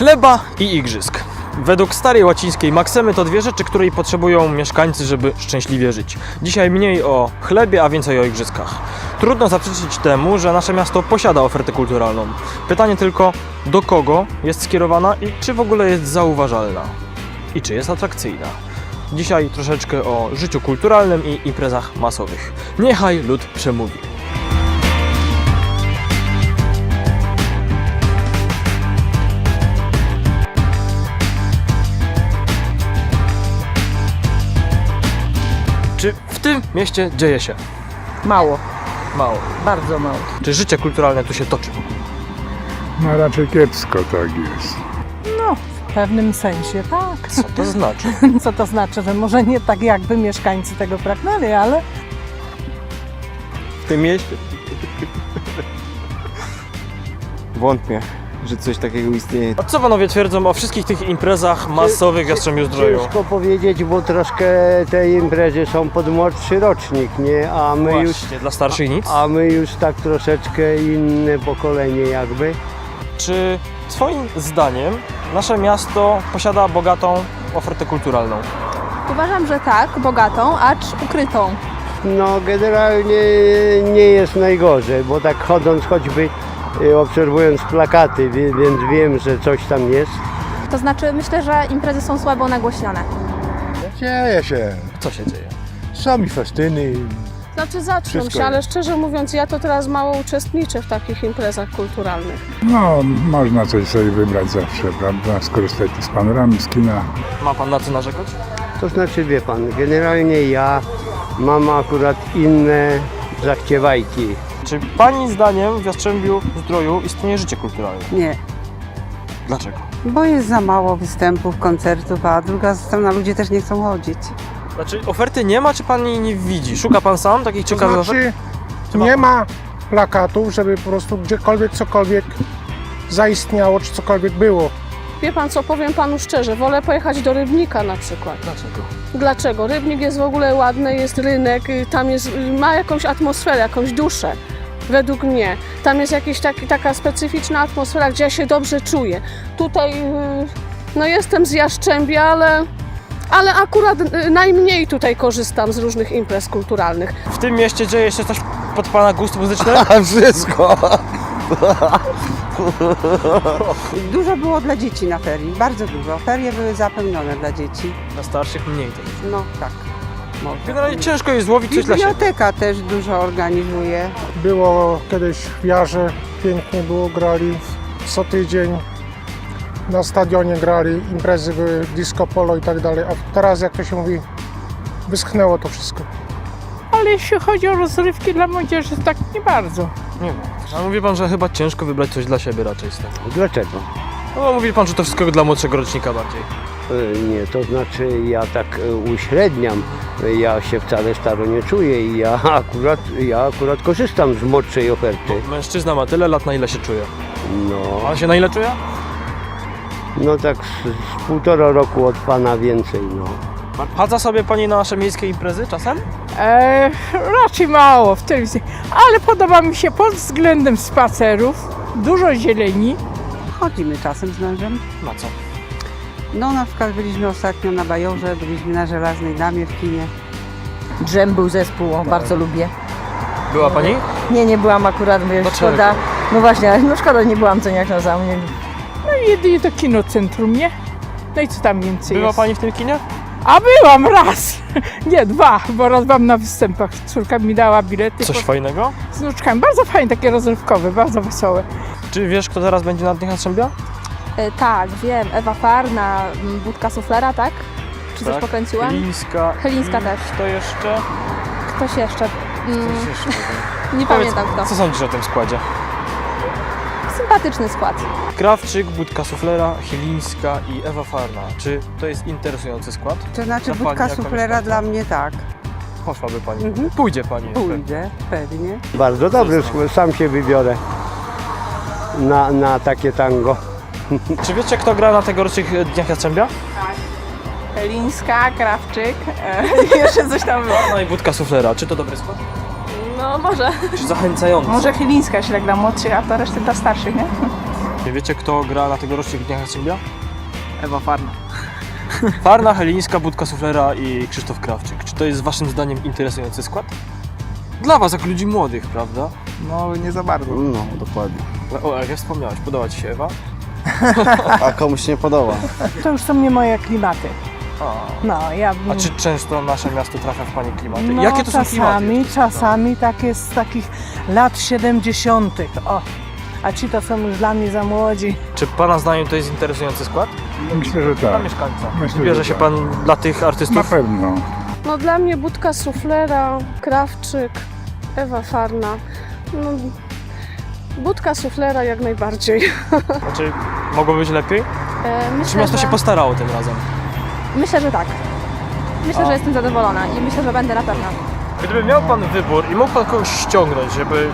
Chleba i igrzysk. Według starej łacińskiej maksemy to dwie rzeczy, której potrzebują mieszkańcy, żeby szczęśliwie żyć. Dzisiaj mniej o chlebie, a więcej o igrzyskach. Trudno zaprzeczyć temu, że nasze miasto posiada ofertę kulturalną. Pytanie tylko, do kogo jest skierowana i czy w ogóle jest zauważalna? I czy jest atrakcyjna? Dzisiaj troszeczkę o życiu kulturalnym i imprezach masowych. Niechaj lud przemówi. Czy w tym mieście dzieje się Mało, mało? bardzo mało. Czy życie kulturalne tu się toczy? No raczej kiepsko tak jest. No, w pewnym sensie tak. Co to znaczy? Co to znaczy, że może nie tak jakby mieszkańcy tego pragnęli, ale W tym mieście? Wątpię, że coś takiego istnieje. A co panowie twierdzą o wszystkich tych imprezach masowych w Jastrzębiu-Zdroju? Ciężko powiedzieć, bo troszkę te imprezy są pod młodszy rocznik, nie? A my już, Właśnie, dla starszych nic? a my już tak troszeczkę inne pokolenie jakby. Czy twoim zdaniem nasze miasto posiada bogatą ofertę kulturalną? Uważam, że tak, bogatą, acz ukrytą. No generalnie nie jest najgorzej, bo tak chodząc choćby obserwując plakaty, więc wiem, że coś tam jest. To znaczy, myślę, że imprezy są słabo nagłośnione. Dzieje się. Co się dzieje? Są i festyny. Znaczy zaczną Wszystko się, ale szczerze mówiąc ja to teraz mało uczestniczę w takich imprezach kulturalnych. No, można coś sobie wybrać zawsze, prawda? Skorzystać z panoramy, z kina. Ma pan na co narzekać? To znaczy wie pan, generalnie ja mam akurat inne zachciewajki. Czy pani zdaniem w Jastrzębiu-Zdroju istnieje życie kulturalne? Nie, Dlaczego? bo jest za mało występów, koncertów, a druga strona ludzie też nie chcą chodzić. Znaczy oferty nie ma, czy pan jej nie widzi? Szuka pan sam takich To ciekawych ofert? znaczy, Czy ma nie pan? ma plakatów, żeby po prostu gdziekolwiek cokolwiek zaistniało, czy cokolwiek było. Wie pan co, powiem panu szczerze, wolę pojechać do Rybnika na przykład. Dlaczego? Dlaczego? Rybnik jest w ogóle ładny, jest rynek, y, tam jest, y, ma jakąś atmosferę, jakąś duszę. Według mnie. Tam jest jakaś taki, taka specyficzna atmosfera, gdzie ja się dobrze czuję. Tutaj, y, no jestem z Jaszczębia, ale, ale akurat y, najmniej tutaj korzystam z różnych imprez kulturalnych. W tym mieście dzieje się coś pod pana gust muzyczny? Wszystko! Dużo było dla dzieci na ferii, bardzo dużo. Ferie były zapełnione dla dzieci. Dla starszych mniej. No tak. Generalnie ciężko jest złowić coś dla siebie. Biblioteka też dużo organizuje. Było kiedyś w Jarze, pięknie było, grali co tydzień. Na stadionie grali, imprezy były, disco polo i tak dalej. A teraz, jak to się mówi, wyschnęło to wszystko. ale jeśli chodzi o rozrywki dla młodzieży, tak nie bardzo. Nie wiem. A mówi pan, że chyba ciężko wybrać coś dla siebie raczej z tego. Dlaczego? No mówi pan, że to wszystko dla młodszego rocznika bardziej. E, Nie, to znaczy ja tak e, uśredniam. E, Ja się wcale staro nie czuję i ja akurat, ja akurat korzystam z młodszej oferty. Mężczyzna ma tyle lat, na ile się czuje. No, Pan się na ile czuje? no tak z, z półtora roku od pana więcej, no. Chadza sobie pani na nasze miejskie imprezy czasem? E, raczej mało w telewizji, ale podoba mi się pod względem spacerów, dużo zieleni. Chodzimy czasem z mężem. Na co? No na przykład byliśmy ostatnio na Bajorze, byliśmy na Żelaznej Damie w kinie. Drzem był zespół, o, bardzo lubię. Była pani? Nie, nie byłam akurat, mówię, Dlaczego? szkoda. No właśnie, no szkoda, nie byłam co jak na zamówienie. No i jedynie to kinocentrum, nie? No i co tam więcej Była jest? pani w tym kinie? A byłam raz! Nie, dwa, bo raz byłam na występach. Córka mi dała bilety Coś po- fajnego? z wnuczkami. Bardzo fajne, takie rozrywkowe, bardzo wesołe. Czy wiesz, kto teraz będzie na dniach Jastrzębia? E, tak, wiem, Ewa Farna, Budka Suflera, tak? Czy coś Tak. pokręciłam? Lińska. Chylińska i też. Kto jeszcze? Ktoś jeszcze. Mm, Ktoś jeszcze. nie Powiedz, pamiętam kto. Co sądzisz o tym składzie? Sympatyczny skład. Krawczyk, Budka Suflera, Chylińska i Ewa Farna. Czy to jest interesujący skład? To znaczy Dla budka suflera dla mnie tak. Poszłaby pani. Mhm. Pójdzie pani. Pójdę, pewnie. Bardzo dobry, skład, sam się wybiorę na, na takie tango. Czy wiecie, kto gra na tegorocznych dniach Jastrzębia? Lińska, Krawczyk, jeszcze coś tam było. No i Budka Suflera. Czy to dobry skład? No może. Czy zachęcający? Może Chylińska się tak dla młodszych, a to resztę dla starszych, nie? Nie wiecie, kto gra na tegorocznych Dniach Jastrzębia? Ewa Farna. Farna, Helińska, Budka Suflera i Krzysztof Krawczyk. Czy to jest waszym zdaniem interesujący skład? Dla was, jako ludzi młodych, prawda? No, nie za bardzo. No, dokładnie. O, jak ja wspomniałeś, podoba ci się Ewa? A komuś się nie podoba. To już są nie moje klimaty. A, No, ja a czy często nasze miasto trafia w pani klimaty? no, Jakie to są klimaty? czasami, czasami tak jest z takich lat 70. O, a ci to są już dla mnie za młodzi. Czy pana zdaniem to jest interesujący skład? Myślę, że Dla tak. mieszkańca. Myślę, Bierze się tak. pan dla tych Na artystów? pewno. No dla mnie Budka Suflera, Krawczyk, Ewa Farna. No, Budka Suflera jak najbardziej. Znaczy, mogło być lepiej? E, Czy myślę, miasto że, się postarało tym razem? myślę, że tak. Myślę, A. że jestem zadowolona i myślę, że będę na pewno. Gdyby miał pan wybór i mógł pan kogoś ściągnąć, żeby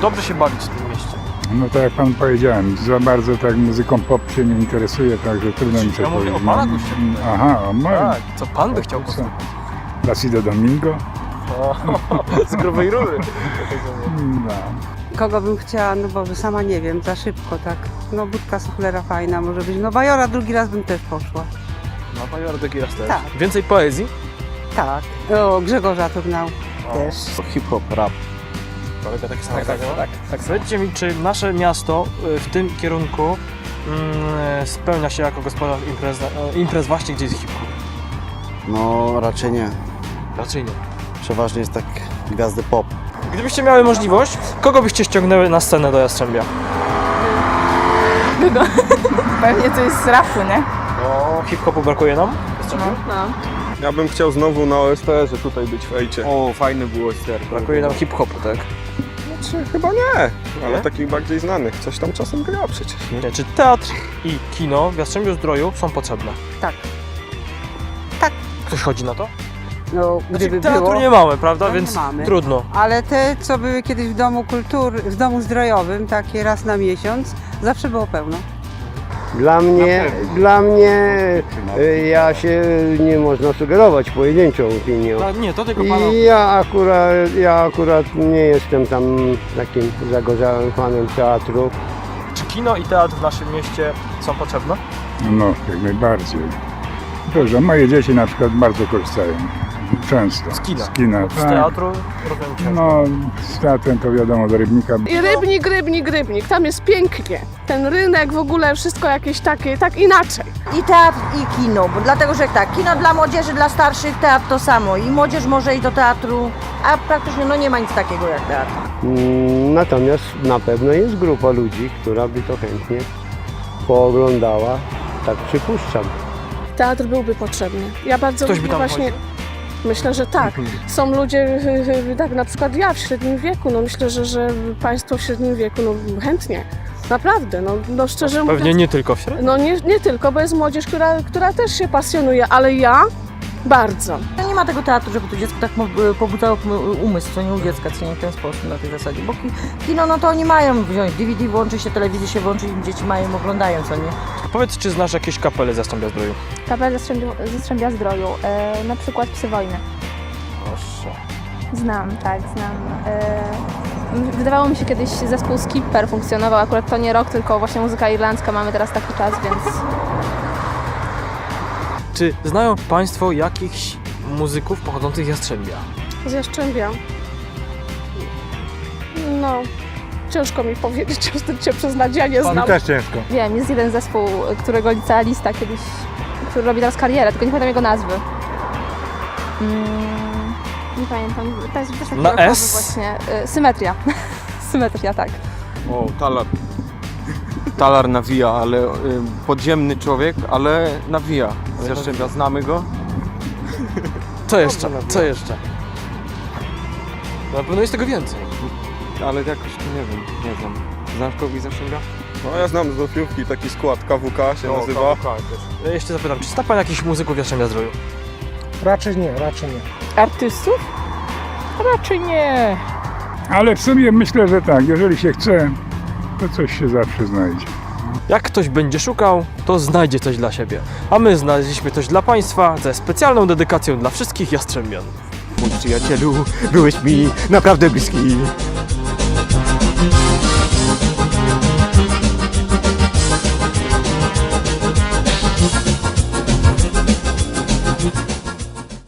dobrze się bawić w tym mieście, No tak jak pan powiedziałem, za bardzo tak muzyką pop się nie interesuje, także trudno mi Ja mówię o pana. Aha, o moim. tak, co pan by chciał Co? posłuchać? Placido Domingo? O, Z grubej rury. No. Kogo bym chciała, no Boże, sama nie wiem, za szybko, tak. No budka suflera fajna może być. No Bajora drugi raz bym też poszła. No, panie Ardeki raz też. Tak. Więcej poezji? Tak. O, Grzegorza Turnał też. Hip-hop, rap. Kolega taki sam tak, tak, tak, tak. Powiedzcie mi, czy nasze miasto y, w tym kierunku mm, spełnia się jako gospodarz imprez, e, imprez właśnie, gdzie jest hip-hop? No, raczej nie. Raczej nie. Przeważnie jest tak gwiazdy pop. Gdybyście miały możliwość, kogo byście ściągnęły na scenę do Jastrzębia? Pewnie to jest z rapu, nie? No, hip-hopu brakuje nam? w Jastrzębiu? Ja bym chciał znowu na OST, że tutaj być w Ejcie. O, fajny było ster. Brakuje nam hip-hopu, tak? Znaczy, chyba nie, ale Nie? takich bardziej znanych. Coś tam czasem gra przecież, nie? Nie, Czy teatr i kino w Jastrzębiu Zdroju są potrzebne? Tak. Tak. Ktoś chodzi na to? No, Znaczy, gdyby teatru było. nie mamy, prawda? No nie Więc mamy. trudno. Ale te, co były kiedyś w domu kultury, w domu zdrojowym, takie raz na miesiąc, zawsze było pełno. Dla mnie, dla mnie y, ja się nie można sugerować pojedynczą opinią. Nie, to tylko pana. I ja akurat, ja akurat nie jestem tam takim zagorzałym fanem teatru. Czy kino i teatr w naszym mieście są potrzebne? No, jak najbardziej. Dobrze, moje dzieci na przykład bardzo korzystają. Często. Z kina. Z kina, Z tak. teatru. No, z teatrem to wiadomo, do Rybnika. I rybnik, rybnik, rybnik. Tam jest pięknie. Ten rynek w ogóle, wszystko jakieś takie, tak inaczej. I teatr, i kino, bo dlatego, że tak, kino dla młodzieży, dla starszych, teatr to samo. I młodzież może iść do teatru, a praktycznie no nie ma nic takiego jak teatr. Mm, Natomiast na pewno jest grupa ludzi, która by to chętnie pooglądała. Tak przypuszczam. Teatr byłby potrzebny. Ja bardzo Ktoś by lubię tam właśnie. chodził? Myślę, że tak. Są ludzie, y, y, tak na przykład ja w średnim wieku, no myślę, że, że Państwo w średnim wieku, no chętnie. Naprawdę, no, no szczerze mówiąc. Pewnie nie tylko w średnim. No nie, nie tylko, bo jest młodzież, która, która też się pasjonuje, ale ja bardzo. No nie ma tego teatru, żeby to dziecko tak mo- pobudzało umysł, co nie u dziecka, co nie w ten sposób, na tej zasadzie. Bo ki- kino, no to oni mają wziąć DVD, włączy się, telewizję się włączy i dzieci mają, oglądają, co nie? Powiedz, czy znasz jakieś kapele z Jastrzębia Zdroju? Kapel ze Strzębia, ze Strzębia Zdroju, e, na przykład Psy Wojny. Proszę. Znam, tak, znam. E, wydawało mi się kiedyś zespół Skipper funkcjonował, akurat to nie rok, tylko właśnie muzyka irlandzka, mamy teraz taki czas, więc Czy znają Państwo jakichś muzyków pochodzących z Jastrzębia? Z Jastrzębia. No, ciężko mi powiedzieć, jestem cię przyznać, ja nie znam. ciężko. wiem, jest jeden zespół, którego licealista kiedyś, który robi teraz karierę, tylko nie pamiętam jego nazwy. Mm, nie pamiętam, to jest też taki Na rockowy S? właśnie. E, symetria. Symetria, tak. O, talar. Talar nawija, ale y, podziemny człowiek, ale nawija. Z Jastrzębia znamy go? Co jeszcze? Co jeszcze? No, Na pewno jest tego więcej. Ale jakoś nie wiem, nie znam. Znasz kogoś z Jastrzębia? No ja znam z Zofiówki taki skład KWK się nazywa. Ja jeszcze zapytam, czy zna Pan jakichś muzyków Jastrzębia Zdroju? Raczej nie, raczej nie. Artystów? Raczej nie. Ale w sumie myślę, że tak, jeżeli się chce, to coś się zawsze znajdzie. Jak ktoś będzie szukał, to znajdzie coś dla siebie. A my znaleźliśmy coś dla Państwa ze specjalną dedykacją dla wszystkich jastrzębian. Mój przyjacielu, byłeś mi naprawdę bliski.